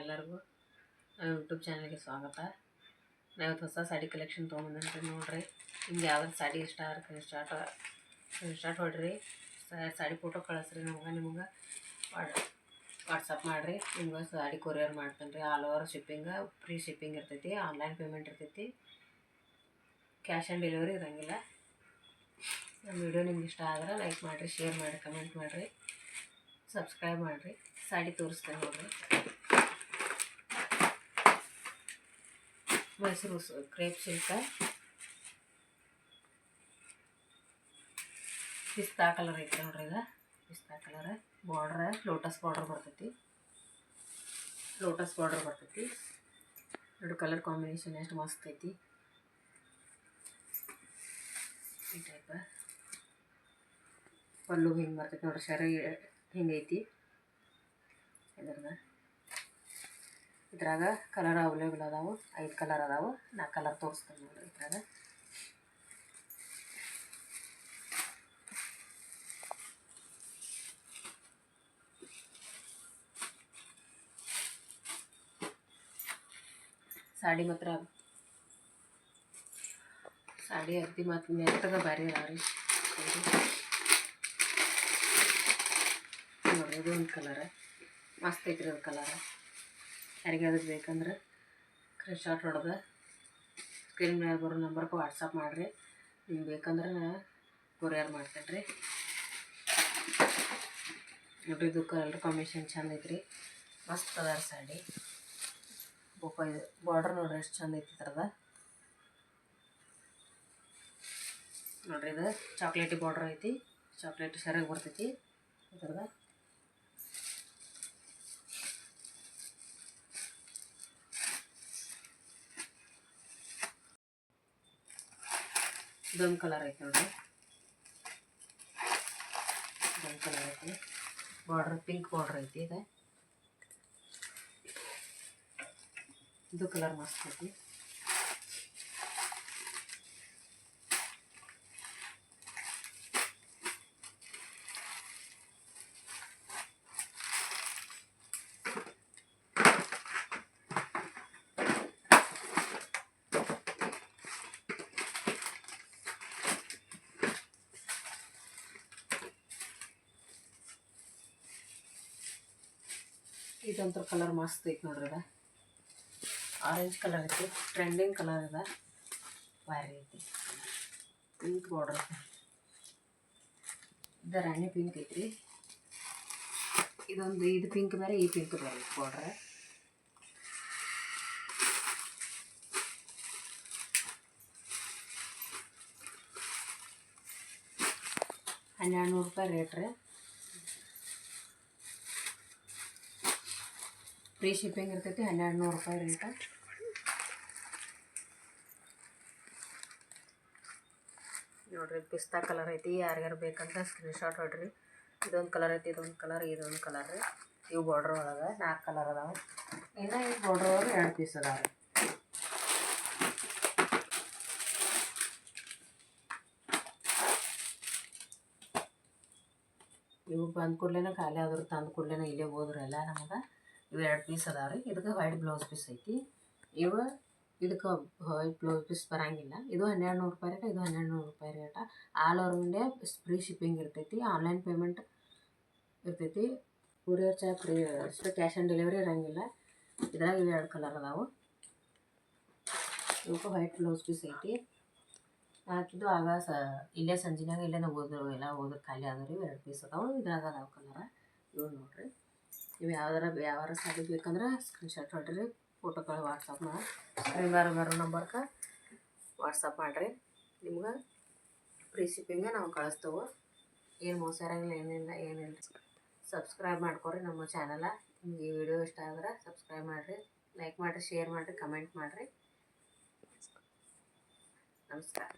ಎಲ್ಲರಿಗೂ ನಮ್ಮ ಯೂಟ್ಯೂಬ್ ಚಾನಲ್ಗೆ ಸ್ವಾಗತ. ನಾವು ಇವತ್ತು ಹೊಸ ಸಾಡಿ ಕಲೆಕ್ಷನ್ ತೊಗೊಂಡ್ರಿ ನೋಡ್ರಿ. ನಿಮ್ಗೆ ಯಾವ್ದು ಸಾಡಿ ಇಷ್ಟ ಆದ್ರೆ ಸ್ಟಾರ್ಟ್ ಸ್ಟಾರ್ಟ್ ಹೊಡ್ರಿ ಸಾಡಿ ಫೋಟೋ ಕಳಿಸ್ರಿ ನಮ್ಗೆ, ನಿಮ್ಗೆ ವಾಟ್ಸಪ್ ಮಾಡಿರಿ. ನಿಮ್ಗೆ ಸಾಡಿ ಕೊರಿಯರ್ ಮಾಡ್ತೇನೆ ರೀ. All over shipping free shipping ಇರ್ತೈತಿ ಆನ್ಲೈನ್ ಪೇಮೆಂಟ್ ಇರ್ತೈತಿ. ಕ್ಯಾಶ್ ಆನ್ ಡೆಲಿವರಿ ಇರೋಂಗಿಲ್ಲ. ನಮ್ಮ ವಿಡಿಯೋ ನಿಮ್ಗೆ ಇಷ್ಟ ಆದ್ರೆ ಲೈಕ್ ಮಾಡಿರಿ ಶೇರ್ ಮಾಡಿರಿ ಕಮೆಂಟ್ ಮಾಡಿರಿ. ಸಬ್ಸ್ಕ್ರೈಬ್ ಮಾಡಿರಿ. ಸಾಡಿ ತೋರಿಸ್ತೇನೆ ನೋಡ್ರಿ. ಮೈಸೂರು ಕ್ರೇಪ್ ಸಿಲ್ಕ ಪಿಸ್ತಾ ಕಲರ್ ಐತೆ ನೋಡ್ರಿ ಈಗ ಪಿಸ್ತಾ ಕಲರ್ ಬಾರ್ಡ್ರ ಲೋಟಸ್ ಬಾರ್ಡ್ರ್ ಬರ್ತೈತಿ. ಲೋಟಸ್ ಬಾರ್ಡ್ರ್ ಬರ್ತೈತಿ. ಎರಡು ಕಲರ್ ಕಾಂಬಿನೇಷನ್ ಎಷ್ಟು ಮಸ್ತ್ ಐತಿ. ಈ ಟೈಪ ಪಲ್ಲು ಹಿಂಗೆ ಬರ್ತೈತಿ ನೋಡ್ರಿ, ಶರ ಹಿಂಗೈತಿ ಇದ್ರದ ಇದ್ರಾಗ ಕಲರ್ ಅವೈಲೇಬಲ್ ಅದಾವು. ಐದು ಕಲರ್ ಅದಾವು. ನಾ ಕಲರ್ ತೋರಿಸ್ತೇನೆ ನೋಡ್ರಿ ಇದ್ರಾಗ. ಸಾಡಿ ಮಾತ್ರ ಸಾಡಿ ಅತ್ತಿ ಮತ್ತು ಮೆತ್ತಗ ಭಾರಿ ಅದಾವ್ರಿ. ನೋಡ್ರಿ ಇದು ಒಂದು ಕಲರ್. ಮಸ್ತ್ ಐತ್ರಿ ಅದು ಕಲರ. ಯಾರಿಗಾದ್ರು ಬೇಕಂದ್ರೆ ಸ್ಕ್ರೀನ್ ಶಾಟ್ ಹೊಡೆದ ಸ್ಕ್ರೀನ್ ಮೇಲೆ ಬರೋ ನಂಬರ್ಗೆ ವಾಟ್ಸಪ್ ಮಾಡಿರಿ. ನಿಮ್ಗೆ ಬೇಕಂದ್ರೆ ನಾ ಕೊರಿಯರ್ ಮಾಡ್ತೇನೆ ರೀ ನೋಡ್ರಿ ಇದು ಕಲರ್ ಕಾಂಬಿನೇಷನ್ ಚಂದ ಐತ್ರಿ. ಮಸ್ತ್ ಅದಾರ ಸಾಡಿ. ಬೊಪ್ಪ ಇದು ಬಾರ್ಡ್ರ್ ನೋಡ್ರಿ ಎಷ್ಟು ಚಂದ ಐತಿ ಇದ್ರದ. ನೋಡ್ರಿ ಇದು ಚಾಕ್ಲೇಟಿ ಬಾರ್ಡ್ರ್ ಐತಿ. ಚಾಕ್ಲೇಟ್ ಸರಿಯಾಗಿ ಬರ್ತೈತಿ ಇದ್ರದ. ಇದೊಂದು ಕಲರ್ ಐತೆ ನೋಡ್ರಿ ಇದೊಂದು ಕಲರ್ ಐತಿ. ಬಾರ್ಡ್ರ್ ಪಿಂಕ್ ಬಾರ್ಡ್ರ್ ಐತಿ ಇದು. ಇದು ಕಲರ್ ಮಸ್ತ್ ಐತಿ. ಇದಂತರ ಕಲರ್ ಮಸ್ತ್ ಐತಿ ನೋಡ್ರಿ ಅದ. ಆರೆಂಜ್ ಕಲರ್ ಐತಿ ಟ್ರೆಂಡಿಂಗ್ ಕಲರ್ ಅದ. ಭಾರಿ ಐತಿ ಪಿಂಕ್ ಬಾರ್ಡರ್ ಇದು ರಾಣಿ ಪಿಂಕ್ ಐತ್ರಿ. ಇದೊಂದು, ಇದು ಪಿಂಕ್ ಬೇರೆ ಈ ಪಿಂಕ್ ಬೇರೆ ಬಾರ್ಡ್ರ್ ಹನ್ನೆರಡು ನೂರು ರೂಪಾಯಿ ರೇಟ್ ರೀ. ಫ್ರೀ ಶಿಪ್ಪಿಂಗ್ ಇರ್ತೈತಿ ಹನ್ನೆರಡು ನೂರು ರೂಪಾಯಿ ರೇಟ ನೋಡ್ರಿ, ಪಿಸ್ತಾ ಕಲರ್ ಐತಿ, ಯಾರ್ಯಾರು ಬೇಕಂತ ಸ್ಕ್ರೀನ್ ಶಾಟ್ ಹೊಡ್ರಿ. ಇದೊಂದು ಕಲರ್ ಐತಿ, ಇದೊಂದು ಕಲರ್ ಇದೊಂದು ಕಲರ್ ಇವು ಬಾರ್ಡ್ರ್ ಒಳಗೆ ನಾಲ್ಕು ಕಲರ್ ಅದಾವೆ. ಇನ್ನು ಈ ಬಾರ್ಡ್ರ್ ಒಳಗೆ ಎರಡು ಪೀಸ್ ಅದಾವೆ. ಇವು ಬಂದ ಕೂಡ್ಲೇನೆ ಖಾಲಿ ಆದ್ರೆ ತಂದು ಕೂಡ್ಲೇನೆ ಇಲ್ಲೇ ಹೋದ್ರಲ್ಲ ನಮಗೆ. ಇವು ಎರಡು ಪೀಸ್ ಅದಾವ ರೀ ಇದಕ್ಕೆ ವೈಟ್ ಬ್ಲೌಸ್ ಪೀಸ್ ಐತಿ. ಇವು ಇದಕ್ಕೆ ವೈಟ್ ಬ್ಲೌಸ್ ಪೀಸ್ ಬರಂಗಿಲ್ಲ. ಇದು ಹನ್ನೆರಡು ನೂರು ರೂಪಾಯಿ ರೇಟ, ಇದು ಹನ್ನೆರಡು ನೂರು ರೂಪಾಯಿ rate. All over India free shipping ಇರ್ತೈತಿ ಆನ್ಲೈನ್ ಪೇಮೆಂಟ್ ಇರ್ತೈತಿ. ಕೊರಿಯರ್ ಚಾರ್ಜ್ ಫ್ರೀ ಅಷ್ಟು ಕ್ಯಾಶ್ ಆನ್ ಡೆಲಿವರಿ ಇರೋಂಗಿಲ್ಲ. ಇದ್ರಾಗ ಇವು ಎರಡು ಕಲರ್ ಅದಾವು. ಇವಕ್ಕೆ ವೈಟ್ ಬ್ಲೌಸ್ ಪೀಸ್ ಐತಿ. ಹಾಕಿದ್ದು ಆಗ ಸ, ಇಲ್ಲೇ ಸಂಜೆನಾಗ ಇಲ್ಲೇ ನಾವು ಓದಿರೋ ಎಲ್ಲ ಓದೋ ಖಾಲಿ ಆದ್ರಿ ಎರಡು ಪೀಸ್ ಅದಾವೆ. ಇದ್ರಾಗ ಅದಾವೆ ಕಲರ ಇವು ಯಾವ್ದಾರ ಯಾವಾರ ಸಾಲಿ ಬೇಕಂದ್ರೆ ಸ್ಕ್ರೀನ್ಶಾಟ್ ಹೊಡ್ರಿ ಫೋಟೋಗಳು ವಾಟ್ಸಪ್ ಮಾಡಿ ಸ್ಕ್ರೀನ್ ಬಾರ ಬರೋ ನಂಬರ್ಗೆ ವಾಟ್ಸಪ್ ಮಾಡಿರಿ. ನಿಮ್ಗೆ ಫ್ರೀ ಶಿಪ್ಪಿಂಗ ನಾವು ಕಳಿಸ್ತೇವೆ. ಏನು ಮೋಸ ಇರಂಗಿಲ್ಲ, ಏನಿಲ್ಲ ಏನಿಲ್ಲ ಸಬ್ಸ್ಕ್ರೈಬ್ ಮಾಡ್ಕೊರಿ ನಮ್ಮ ಚಾನಲ ನಿಮ್ಗೆ ಈ ವಿಡಿಯೋ ಇಷ್ಟ ಆದ್ರೆ ಸಬ್ಸ್ಕ್ರೈಬ್ ಮಾಡಿರಿ. ಲೈಕ್ ಮಾಡಿರಿ ಶೇರ್ ಮಾಡಿರಿ ಕಮೆಂಟ್ ಮಾಡಿರಿ. ನಮಸ್ಕಾರ.